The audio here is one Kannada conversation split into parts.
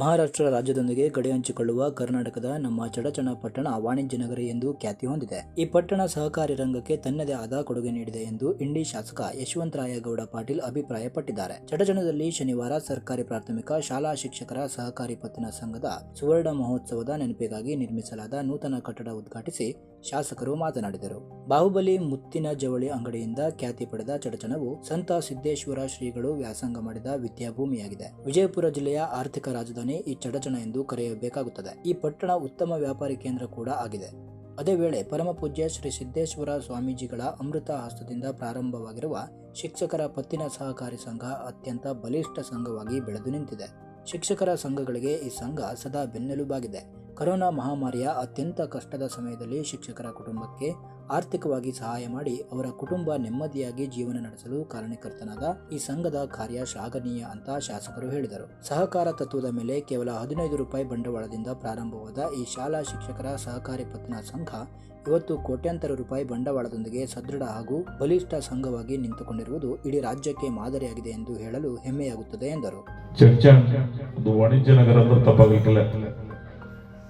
ಮಹಾರಾಷ್ಟ್ರ ರಾಜ್ಯದೊಂದಿಗೆ ಗಡಿ ಹಂಚಿಕೊಳ್ಳುವ ಕರ್ನಾಟಕದ ನಮ್ಮ ಚಡಚಣ ಪಟ್ಟಣ ವಾಣಿಜ್ಯ ನಗರಿ ಎಂದು ಖ್ಯಾತಿ ಹೊಂದಿದೆ. ಈ ಪಟ್ಟಣ ಸಹಕಾರಿ ರಂಗಕ್ಕೆ ತನ್ನದೇ ಆದ ಕೊಡುಗೆ ನೀಡಿದೆ ಎಂದು ಇಂಡಿ ಶಾಸಕ ಯಶವಂತರಾಯಗೌಡ ಪಾಟೀಲ್ ಅಭಿಪ್ರಾಯಪಟ್ಟಿದ್ದಾರೆ. ಚಡಚಣದಲ್ಲಿ ಶನಿವಾರ ಸರ್ಕಾರಿ ಪ್ರಾಥಮಿಕ ಶಾಲಾ ಶಿಕ್ಷಕರ ಸಹಕಾರಿ ಪತ್ತಿನ ಸಂಘದ ಸುವರ್ಣ ಮಹೋತ್ಸವದ ನೆನಪಿಗಾಗಿ ನಿರ್ಮಿಸಲಾದ ನೂತನ ಕಟ್ಟಡ ಉದ್ಘಾಟಿಸಿ ಶಾಸಕರು ಮಾತನಾಡಿದರು. ಬಾಹುಬಲಿ ಮುತ್ತಿನ ಜವಳಿ ಅಂಗಡಿಯಿಂದ ಖ್ಯಾತಿ ಪಡೆದ ಚಡಚಣವು ಸಂತ ಸಿದ್ದೇಶ್ವರ ಶ್ರೀಗಳು ವ್ಯಾಸಂಗ ಮಾಡಿದ ವಿದ್ಯಾಭೂಮಿಯಾಗಿದೆ. ವಿಜಯಪುರ ಜಿಲ್ಲೆಯ ಆರ್ಥಿಕ ರಾಜಧಾನಿ ಈ ಚಡಚಣ ಎಂದು ಕರೆಯಬೇಕಾಗುತ್ತದೆ. ಈ ಪಟ್ಟಣ ಉತ್ತಮ ವ್ಯಾಪಾರಿ ಕೇಂದ್ರ ಕೂಡ ಆಗಿದೆ. ಅದೇ ವೇಳೆ ಪರಮಪೂಜ್ಯ ಶ್ರೀ ಸಿದ್ದೇಶ್ವರ ಸ್ವಾಮೀಜಿಗಳ ಅಮೃತ ಹಸ್ತದಿಂದ ಪ್ರಾರಂಭವಾಗಿರುವ ಶಿಕ್ಷಕರ ಪತ್ತಿನ ಸಹಕಾರಿ ಸಂಘ ಅತ್ಯಂತ ಬಲಿಷ್ಠ ಸಂಘವಾಗಿ ಬೆಳೆದು ನಿಂತಿದೆ. ಶಿಕ್ಷಕರ ಸಂಘಗಳಿಗೆ ಈ ಸಂಘ ಸದಾ ಬೆನ್ನೆಲುಬಾಗಿದೆ. ಕರೋನಾ ಮಹಾಮಾರಿಯ ಅತ್ಯಂತ ಕಷ್ಟದ ಸಮಯದಲ್ಲಿ ಶಿಕ್ಷಕರ ಕುಟುಂಬಕ್ಕೆ ಆರ್ಥಿಕವಾಗಿ ಸಹಾಯ ಮಾಡಿ ಅವರ ಕುಟುಂಬ ನೆಮ್ಮದಿಯಾಗಿ ಜೀವನ ನಡೆಸಲು ಕಾರಣಕರ್ತನಾದ ಈ ಸಂಘದ ಕಾರ್ಯ ಶ್ಲಾಘನೀಯ ಅಂತ ಶಾಸಕರು ಹೇಳಿದರು. ಸಹಕಾರ ತತ್ವದ ಮೇಲೆ ಕೇವಲ ಹದಿನೈದು ರೂಪಾಯಿ ಬಂಡವಾಳದಿಂದ ಪ್ರಾರಂಭವಾದ ಈ ಶಾಲಾ ಶಿಕ್ಷಕರ ಸಹಕಾರಿ ಪತ್ನ ಸಂಘ ಇವತ್ತು ಕೋಟ್ಯಾಂತರ ರೂಪಾಯಿ ಬಂಡವಾಳದೊಂದಿಗೆ ಸದೃಢ ಹಾಗೂ ಬಲಿಷ್ಠ ಸಂಘವಾಗಿ ನಿಂತುಕೊಂಡಿರುವುದು ಇಡೀ ರಾಜ್ಯಕ್ಕೆ ಮಾದರಿಯಾಗಿದೆ ಎಂದು ಹೇಳಲು ಹೆಮ್ಮೆಯಾಗುತ್ತದೆ ಎಂದರು.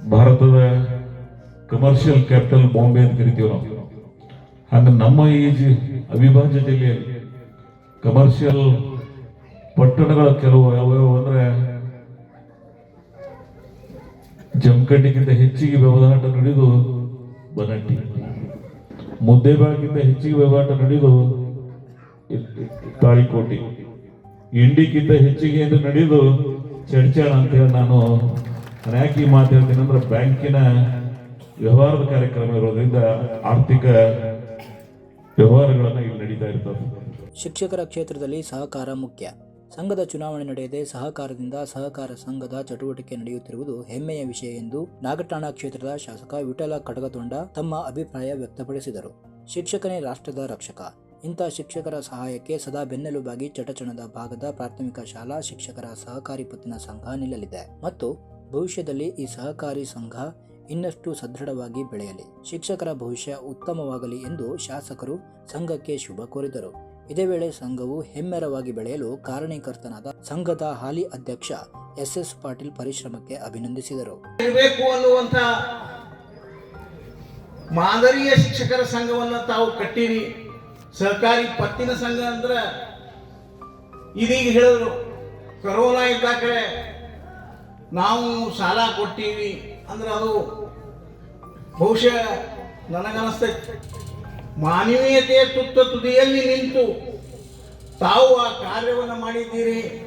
ಭಾರತದ ಕಮರ್ಷಿಯಲ್ ಕ್ಯಾಪಿಟಲ್ ಬಾಂಬೆ ಅಂತ ಕರಿತೀವಿ ನಾವು. ಹಂಗ ನಮ್ಮ ಈ ಜಿ ಅವಿಭಾಜ್ಯ ಜಿಲ್ಲೆಯಲ್ಲಿ ಕಮರ್ಷಿಯಲ್ ಪಟ್ಟಣಗಳ ಕೆಲವು ಯಾವ್ಯಾವ ಅಂದ್ರೆ ಜಮಖಂಡಿಗಿಂತ ಹೆಚ್ಚಿಗೆ ವ್ಯವಹಾರ ನಡೆದು ಬನಟ್ಟಿ. ಮುದ್ದೇಬಾಳ್ಗಿಂತ ಹೆಚ್ಚಿಗೆ ವ್ಯವಹಾರ ನಡೆದು ತಾಳಿಕೋಟಿ. ಇಂಡಿಗಿಂತ ಹೆಚ್ಚಿಗೆ ಎಂದು ನಡೆದು ಚಡ್ಚಾಣ ಅಂತ ಹೇಳಿ ನಾನು ನಾನು ಯಾಕೆ ಈ ಮಾತು ಹೇಳ್ತೀನಿ ಅಂದ್ರೆ ಬ್ಯಾಂಕಿನ ವ್ಯವಹಾರದ ಕಾರ್ಯಕ್ರಮ ಇರೋದ್ರಿಂದ ಆರ್ಥಿಕ ವ್ಯವಹಾರಗಳನ್ನ ಇಲ್ಲಿ ನಡೀತಾ ಇರ್ತದೆ. ಶಿಕ್ಷಕರ ಕ್ಷೇತ್ರದಲ್ಲಿ ಸಹಕಾರ ಮುಖ್ಯ. ಸಂಘದ ಚುನಾವಣೆ ನಡೆಯದೆ ಸಹಕಾರದಿಂದ ಸಹಕಾರ ಸಂಘದ ಚಟುವಟಿಕೆ ನಡೆಯುತ್ತಿರುವುದು ಹೆಮ್ಮೆಯ ವಿಷಯ ಎಂದು ನಾಗಠಾಣ ಕ್ಷೇತ್ರದ ಶಾಸಕ ವಿಠಲ ಕಡಗತೊಂಡ ತಮ್ಮ ಅಭಿಪ್ರಾಯ ವ್ಯಕ್ತಪಡಿಸಿದರು. ಶಿಕ್ಷಕನೇ ರಾಷ್ಟ್ರದ ರಕ್ಷಕ. ಇಂಥ ಶಿಕ್ಷಕರ ಸಹಾಯಕ್ಕೆ ಸದಾ ಬೆನ್ನೆಲುಬಾಗಿ ಚಟಚಣದ ಭಾಗದ ಪ್ರಾಥಮಿಕ ಶಾಲಾ ಶಿಕ್ಷಕರ ಸಹಕಾರಿ ಪತ್ತಿನ ಸಂಘ ನಿಲ್ಲಲಿದೆ. ಮತ್ತು ಭವಿಷ್ಯದಲ್ಲಿ ಈ ಸಹಕಾರಿ ಸಂಘ ಇನ್ನಷ್ಟು ಸದೃಢವಾಗಿ ಬೆಳೆಯಲಿ. ಶಿಕ್ಷಕರ ಭವಿಷ್ಯ ಉತ್ತಮವಾಗಲಿ ಎಂದು ಶಾಸಕರು ಸಂಘಕ್ಕೆ ಶುಭ ಕೋರಿದರು. ಇದೇ ವೇಳೆ ಸಂಘವು ಹೆಮ್ಮೆರವಾಗಿ ಬೆಳೆಯಲು ಕಾರಣೀಕರ್ತನಾದ ಸಂಘದ ಹಾಲಿ ಅಧ್ಯಕ್ಷ ಎಸ್ ಎಸ್ ಪಾಟೀಲ್ ಪರಿಶ್ರಮಕ್ಕೆ ಅಭಿನಂದಿಸಿದರು. ಅನ್ನುವಂತ ಮಾದರಿಯ ಶಿಕ್ಷಕರ ಸಂಘವನ್ನ ತಾವು ಕಟ್ಟಿರಿ. ಸಹಕಾರಿ ಪತ್ತಿನ ಸಂಘ ಅಂದ್ರ ಇದೀಗ ಹೇಳಿದ್ರು. ಕರೋನಾ ಇದ್ದಾಗ ನಾವು ಸಾಲ ಕೊಟ್ಟೀವಿ ಅಂದ್ರೆ ಅದು ಬಹುಶಃ ನನಗನ್ನಿಸ್ತೈತಿ. ಮಾನವೀಯತೆಯ ತುತ್ತ ತುದಿಯಲ್ಲಿ ನಿಂತು ತಾವು ಆ ಕಾರ್ಯವನ್ನು ಮಾಡಿದ್ದೀರಿ.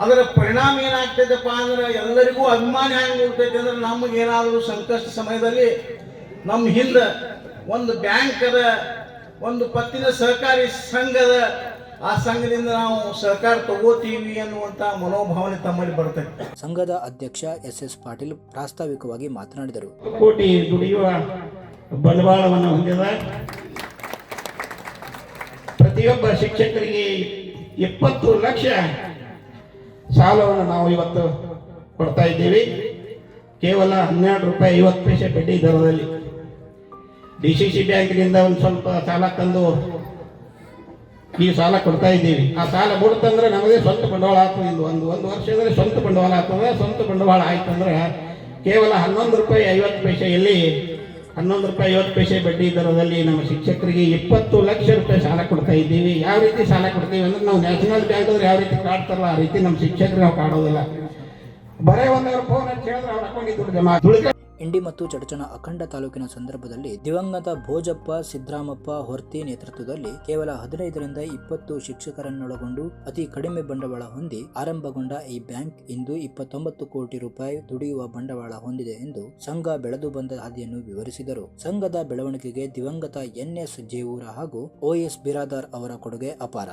ಅದರ ಪರಿಣಾಮ ಏನಾಗ್ತದಪ್ಪ ಅಂದ್ರೆ ಎಲ್ಲರಿಗೂ ಅಭಿಮಾನ ಹೆಂಗೆ ಅಂದ್ರೆ ನಮಗೇನಾದರೂ ಸಂಕಷ್ಟ ಸಮಯದಲ್ಲಿ ನಮ್ಮ ಹಿಂದೆ ಒಂದು ಬ್ಯಾಂಕ್ ಅದ ಒಂದು ಪತ್ತಿನ ಸಹಕಾರಿ ಸಂಘದ ಆ ಸಂಘದಿಂದ ನಾವು ಸಹಕಾರ ತಗೋತೀವಿ ಅನ್ನುವಂಥ ಮನೋಭಾವನೆ ತಮ್ಮಲ್ಲಿ ಬರ್ತದೆ ಸಂಘದ ಅಧ್ಯಕ್ಷ ಎಸ್ ಎಸ್ ಪಾಟೀಲ್ ಪ್ರಾಸ್ತಾವಿಕವಾಗಿ ಮಾತನಾಡಿದರು. ಕೋಟಿ ದುಡಿಯುವ ಬಂಡವಾಳವನ್ನು ಹೊಂದಿದ ಪ್ರತಿಯೊಬ್ಬ ಶಿಕ್ಷಕರಿಗೆ ಇಪ್ಪತ್ತು ಲಕ್ಷ ಸಾಲವನ್ನು ನಾವು ಇವತ್ತು ಕೊಡ್ತಾ ಇದ್ದೀವಿ. ಕೇವಲ ಹನ್ನೆರಡು ರೂಪಾಯಿ ಐವತ್ತು ಪೈಸೆ ಬಡ್ಡಿ ದರದಲ್ಲಿ. ಡಿ ಸಿ ಸಿ ಬ್ಯಾಂಕಿನಿಂದ ಒಂದು ಸ್ವಲ್ಪ ಸಾಲ ತಂದು ಈ ಸಾಲ ಕೊಡ್ತಾ ಇದ್ದೀವಿ. ಆ ಸಾಲ ಮುಡ್ತಂದ್ರೆ ನಮಗೆ ಸ್ವಂತ ಬಂಡವಾಳ ಆಗ್ತದೆ. ಇದು ಒಂದು ಒಂದು ವರ್ಷ ವರ್ಷದಲ್ಲಿ ಸ್ವಂತ ಬಂಡವಾಳ ಆಗ್ತದೆ. ಸ್ವಂತ ಬಂಡವಾಳ ಆಯ್ತು ಅಂದ್ರೆ ಕೇವಲ ಹನ್ನೊಂದು ರೂಪಾಯಿ ಐವತ್ತು ಪೈಸೆಯಲ್ಲಿ, ಹನ್ನೊಂದು ರೂಪಾಯಿ ಐವತ್ತು ಪೈಸೆ ಬಡ್ಡಿ ದರದಲ್ಲಿ ನಮ್ಮ ಶಿಕ್ಷಕರಿಗೆ ಇಪ್ಪತ್ತು ಲಕ್ಷ ರೂಪಾಯಿ ಸಾಲ ಕೊಡ್ತಾ ಇದ್ದೀವಿ. ಯಾವ ರೀತಿ ಸಾಲ ಕೊಡ್ತೀವಿ ಅಂದ್ರೆ ನಾವು ನ್ಯಾಷನಲ್ ಬ್ಯಾಂಕ್ ಅಂದ್ರೆ ಯಾವ ರೀತಿ ಕಾಡ್ತಾರಲ್ಲ, ಆ ರೀತಿ ನಮ್ಮ ಶಿಕ್ಷಕರಿಗೆ ನಾವು ಕಾಡೋದಿಲ್ಲ. ಬರೇ ಒಂದು ಫೋನ್ ಅಂತ ಹೇಳಿದ್ರೆ ಅವ್ರ ಅಕೌಂಟಿಗೆ ದುಡ್ಡು ಜಮಾ. ಇಂಡಿ ಮತ್ತು ಚಡಚಣ ಅಖಂಡ ತಾಲೂಕಿನ ಸಂದರ್ಭದಲ್ಲಿ ದಿವಂಗತ ಭೋಜಪ್ಪ, ಸಿದ್ದರಾಮಪ್ಪ ಹೊರ್ತಿ ನೇತೃತ್ವದಲ್ಲಿ ಕೇವಲ ಹದಿನೈದರಿಂದ ಇಪ್ಪತ್ತು ಶಿಕ್ಷಕರನ್ನೊಳಗೊಂಡು ಅತಿ ಕಡಿಮೆ ಬಂಡವಾಳ ಹೊಂದಿ ಆರಂಭಗೊಂಡ ಈ ಬ್ಯಾಂಕ್ ಇಂದು ಇಪ್ಪತ್ತೊಂಬತ್ತು ಕೋಟಿ ರೂಪಾಯಿ ದುಡಿಯುವ ಬಂಡವಾಳ ಹೊಂದಿದೆ ಎಂದು ಸಂಘ ಬೆಳೆದು ಬಂದ ಹಾದಿಯನ್ನು ವಿವರಿಸಿದರು. ಸಂಘದ ಬೆಳವಣಿಗೆಗೆ ದಿವಂಗತ ಎನ್ಎಸ್ ಜೇವೂರ ಹಾಗೂ ಓಎಸ್ ಬಿರಾದಾರ್ ಅವರ ಕೊಡುಗೆ ಅಪಾರ.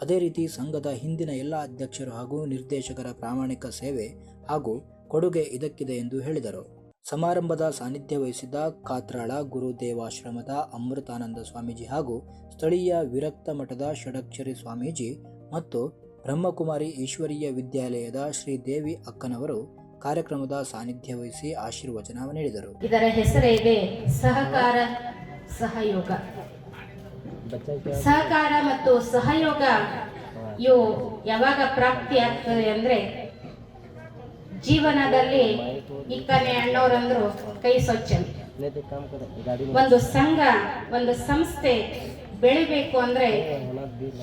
ಅದೇ ರೀತಿ ಸಂಘದ ಹಿಂದಿನ ಎಲ್ಲ ಅಧ್ಯಕ್ಷರು ಹಾಗೂ ನಿರ್ದೇಶಕರ ಪ್ರಾಮಾಣಿಕ ಸೇವೆ ಹಾಗೂ ಕೊಡುಗೆ ಇದಕ್ಕಿದೆ ಎಂದು ಹೇಳಿದರು. ಸಮಾರಂಭದ ಸಾನ್ನಿಧ್ಯ ವಹಿಸಿದ್ದ ಕಾತ್ರಾಳ ಗುರುದೇವಾಶ್ರಮದ ಅಮೃತಾನಂದ ಸ್ವಾಮೀಜಿ ಹಾಗೂ ಸ್ಥಳೀಯ ವಿರಕ್ತ ಮಠದ ಷಡಕ್ಷರಿ ಸ್ವಾಮೀಜಿ ಮತ್ತು ಬ್ರಹ್ಮಕುಮಾರಿ ಈಶ್ವರೀಯ ವಿದ್ಯಾಲಯದ ಶ್ರೀದೇವಿ ಅಕ್ಕನವರು ಕಾರ್ಯಕ್ರಮದ ಸಾನ್ನಿಧ್ಯ ವಹಿಸಿ ಆಶೀರ್ವಚನ ನೀಡಿದರು. ಇದರ ಹೆಸರೇ ಸಹಕಾರ ಸಹಯೋಗ. ಸಹಕಾರ ಮತ್ತು ಸಹಯೋಗ ಇವು ಯಾವಾಗ ಪ್ರಾಪ್ತಿ ಆಗ್ತದೆ ಅಂದ್ರೆ ಜೀವನದಲ್ಲಿ ಇಕ್ಕನೆ ಅಣ್ಣವರಂದ್ರು ಕೈ ಸ್ವಚ್ಛ ಒಂದು ಸಂಘ, ಒಂದು ಸಂಸ್ಥೆ ಬೆಳಿಬೇಕು ಅಂದ್ರೆ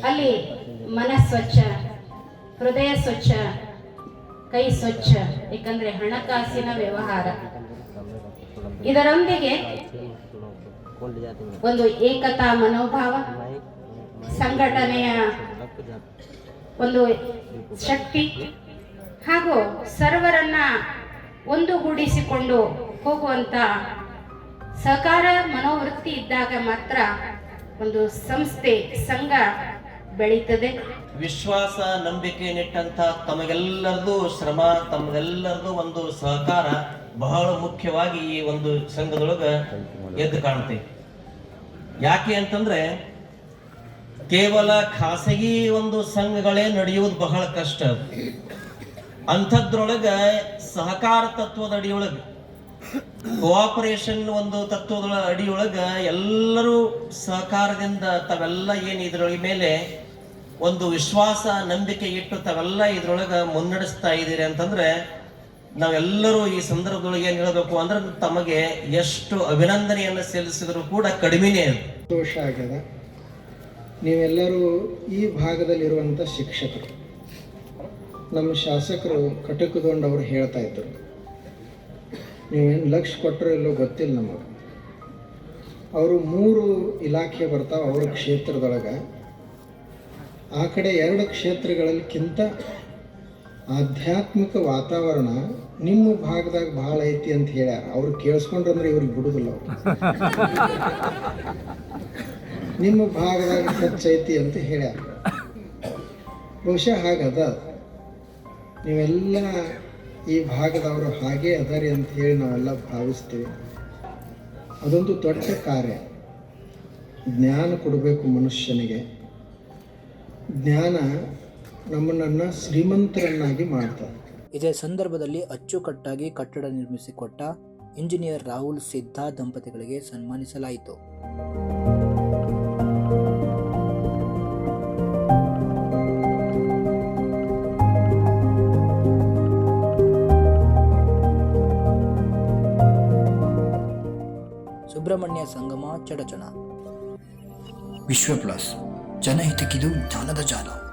ಅಲ್ಲಿ ಮನ ಸ್ವಚ್ಛ, ಹೃದಯ ಸ್ವಚ್ಛ, ಕೈ ಸ್ವಚ್ಛ, ಏಕೆಂದ್ರೆ ಹಣಕಾಸಿನ ವ್ಯವಹಾರ. ಇದರೊಂದಿಗೆ ಒಂದು ಏಕತಾ ಮನೋಭಾವ, ಸಂಘಟನೆಯ ಒಂದು ಶಕ್ತಿ ಹಾಗೂ ಸರ್ವರನ್ನ ಒಂದುಗೂಡಿಸಿಕೊಂಡು ಹೋಗುವಂತ ಸಹಕಾರ ಮನೋವೃತ್ತಿ ಇದ್ದಾಗ ಮಾತ್ರ ಒಂದು ಸಂಸ್ಥೆ, ಸಂಘ ಬೆಳೀತದೆ. ವಿಶ್ವಾಸ, ನಂಬಿಕೆ ನಿಟ್ಟಂತ ತಮಗೆಲ್ಲರದು ಶ್ರಮ, ತಮಗೆಲ್ಲರದು ಒಂದು ಸಹಕಾರ ಬಹಳ ಮುಖ್ಯವಾಗಿ ಈ ಒಂದು ಸಂಘದೊಳಗ ಎದ್ದು ಕಾಣುತ್ತೆ. ಯಾಕೆ ಅಂತಂದ್ರೆ ಕೇವಲ ಖಾಸಗಿ ಒಂದು ಸಂಘಗಳೇ ನಡೆಯುವುದು ಬಹಳ ಕಷ್ಟ. ಅಂಥದ್ರೊಳಗ ಸಹಕಾರ ತತ್ವದ ಅಡಿಯೊಳಗೆ ಕೋಆಪರೇಷನ್ ಒಂದು ತತ್ವದ ಅಡಿಯೊಳಗ ಎಲ್ಲರೂ ಸಹಕಾರದಿಂದ ತಾವೆಲ್ಲ ಏನು ಇದ್ರೊಳಗೆ ಮೇಲೆ ಒಂದು ವಿಶ್ವಾಸ, ನಂಬಿಕೆ ಇಟ್ಟು ತಾವೆಲ್ಲ ಇದ್ರೊಳಗೆ ಮುನ್ನಡೆಸ್ತಾ ಇದ್ದೀರಿ ಅಂತಂದ್ರೆ ನಾವೆಲ್ಲರೂ ಈ ಸಂದರ್ಭದೊಳಗೆ ಏನ್ ಹೇಳಬೇಕು ಅಂದ್ರೆ ತಮಗೆ ಎಷ್ಟು ಅಭಿನಂದನೆಯನ್ನು ಸಲ್ಲಿಸಿದ್ರು ಕೂಡ ಕಡಿಮೆನೇ ಅದು. ಸಂತೋಷ ಆಗ್ಯದ. ನೀವೆಲ್ಲರೂ ಈ ಭಾಗದಲ್ಲಿರುವಂಥ ಶಿಕ್ಷಕರು. ನಮ್ಮ ಶಾಸಕರು ಕಟಕದೊಂಡವರು ಹೇಳ್ತಾ ಇದ್ದರು. ನೀವೇನು ಲಕ್ಷ ಕೊಟ್ಟರು ಇಲ್ಲೋ ಗೊತ್ತಿಲ್ಲ ನಮಗೆ. ಅವರು ಮೂರು ಇಲಾಖೆ ಬರ್ತಾವೆ ಅವ್ರ ಕ್ಷೇತ್ರದೊಳಗೆ. ಆ ಕಡೆ ಎರಡು ಕ್ಷೇತ್ರಗಳಲ್ಲಿಕ್ಕಿಂತ ಆಧ್ಯಾತ್ಮಿಕ ವಾತಾವರಣ ನಿಮ್ಮ ಭಾಗದಾಗ ಭಾಳ ಐತಿ ಅಂತ ಹೇಳ್ಯಾರ. ಅವ್ರು ಕೇಳಿಸ್ಕೊಂಡ್ರಂದ್ರೆ ಇವ್ರಿಗೆ ಬಿಡುದಿಲ್ಲ ಅವರು. ನಿಮ್ಮ ಭಾಗದಾಗ ಹೆಚ್ಚೈತಿ ಅಂತ ಹೇಳ್ಯಾರ. ಬಹುಶಃ ಹಾಗದ. ನೀವೆಲ್ಲ ಈ ಭಾಗದವರು ಹಾಗೆ ಅದರಿ ಅಂತ ಹೇಳಿ ನಾವೆಲ್ಲ ಭಾವಿಸ್ತೀವಿ. ಅದೊಂದು ದೊಡ್ಡ ಕಾರ್ಯ. ಜ್ಞಾನ ಕೊಡಬೇಕು ಮನುಷ್ಯನಿಗೆ. ಜ್ಞಾನ ನಮ್ಮನ್ನು ಶ್ರೀಮಂತರನ್ನಾಗಿ ಮಾಡ್ತದೆ. ಇದೇ ಸಂದರ್ಭದಲ್ಲಿ ಅಚ್ಚುಕಟ್ಟಾಗಿ ಕಟ್ಟಡ ನಿರ್ಮಿಸಿಕೊಟ್ಟ ಇಂಜಿನಿಯರ್ ರಾಹುಲ್ ಸಿದ್ಧಾ ದಂಪತಿಗಳಿಗೆ ಸನ್ಮಾನಿಸಲಾಯಿತು. ಸುಬ್ರಹ್ಮಣ್ಯ ಸಂಗಮ ಚಡಚಣ. ವಿಶ್ವ ಪ್ಲಸ್ ಜನಹಿತಕ್ಕಿದು ಜ್ಞಾನದ ಜಾಲ.